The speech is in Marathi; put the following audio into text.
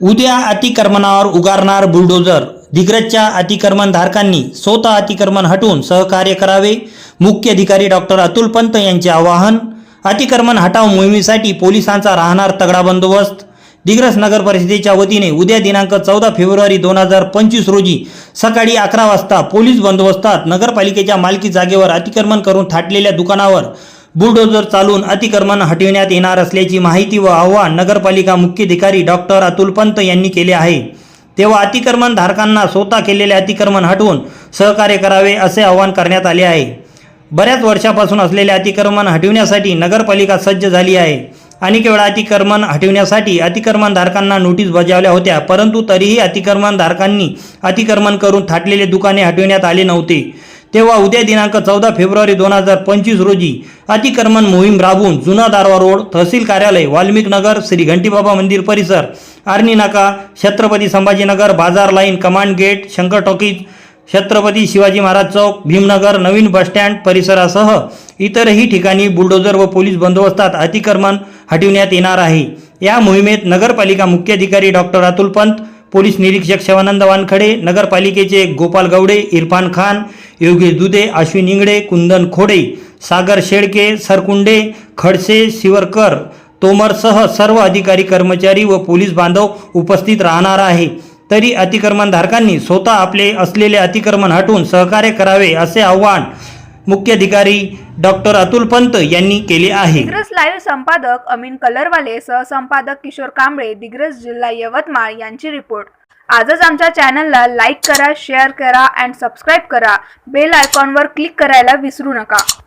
उद्या अतिक्रमणावर उगारणार बुलडोजर दिग्रजच्या अतिक्रमणधारकांनी स्वतः अतिक्रमण हटवून सहकार्य करावे. मुख्य अधिकारी डॉक्टर अतुल पंत यांचे आवाहन अतिक्रमण हटाव मोहिमेसाठी पोलिसांचा राहणार तगडा बंदोबस्त. दिग्रस नगर परिषदेच्या वतीने उद्या दिनांक चौदा फेब्रुवारी दोन हजार पंचवीस रोजी सकाळी अकरा वाजता पोलीस बंदोबस्तात नगरपालिकेच्या मालकी जागेवर अतिक्रमण करून थाटलेल्या दुकानावर बुलडोजर चालून अतिक्रमण हटविण्यात येणार असल्याची माहिती व आव्हान नगरपालिका मुख्याधिकारी डॉक्टर अतुल पंत यांनी केले आहे. तेव्हा अतिक्रमण धारकांना स्वतः केलेले अतिक्रमण हटवून सहकार्य करावे असे आवाहन करण्यात आले आहे. बऱ्याच वर्षापासून असलेले अतिक्रमण हटविण्यासाठी नगरपालिका सज्ज झाली आहे. अनेक वेळा अतिक्रमण हटविण्यासाठी अतिक्रमणधारकांना नोटीस बजावल्या होत्या परंतु तरीही अतिक्रमणधारकांनी अतिक्रमण करून थाटलेले दुकाने हटविण्यात आले नव्हते. तेव्हा उद्या दिनांक चौदा फेब्रुवारी दोन हजार पंचवीस रोजी अतिक्रमण मोहीम राबवून जुना दारवा रोड तहसील कार्यालय वाल्मिक नगर श्री घंटीबाबा मंदिर परिसर आर्नी नाका छत्रपती संभाजीनगर बाजार line command gate Shankar talkies Chhatrapati Shivaji Maharaj चौक भीमनगर नवीन बसस्टँड परिसरासह इतरही ठिकाणी बुलडोजर व पोलीस बंदोबस्तात अतिक्रमण हटविण्यात येणार आहे. या मोहिमेत नगरपालिका मुख्याधिकारी डॉक्टर अतुल पंत पोलीस निरीक्षक शिवानंद वानखडे नगरपालिकेचे गोपाल गवडे इरफान खान योगेश दुधे अश्विन इंगडे कुंदन खोडे सागर शेळके सरकुंडे खडसे शिवरकर तोमरसह सर्व अधिकारी कर्मचारी व पोलीस बांधव उपस्थित राहणार आहे. तरी अतिक्रमणधारकांनी स्वतः आपले असलेले अतिक्रमण हटवून सहकार्य करावे असे आवाहन मुख्याधिकारी डॉक्टर अतुल पंत यांनी केले आहे. दिग्रस लाईव्ह संपादक अमीन कलरवाले सहसंपादक किशोर कांबळे दिग्रस जिल्हा यवतमाळ यांची रिपोर्ट आजच आमच्या चॅनलला लाईक करा शेअर करा अँड सबस्क्राईब करा. बेल आयकॉनवर क्लिक करायला विसरू नका.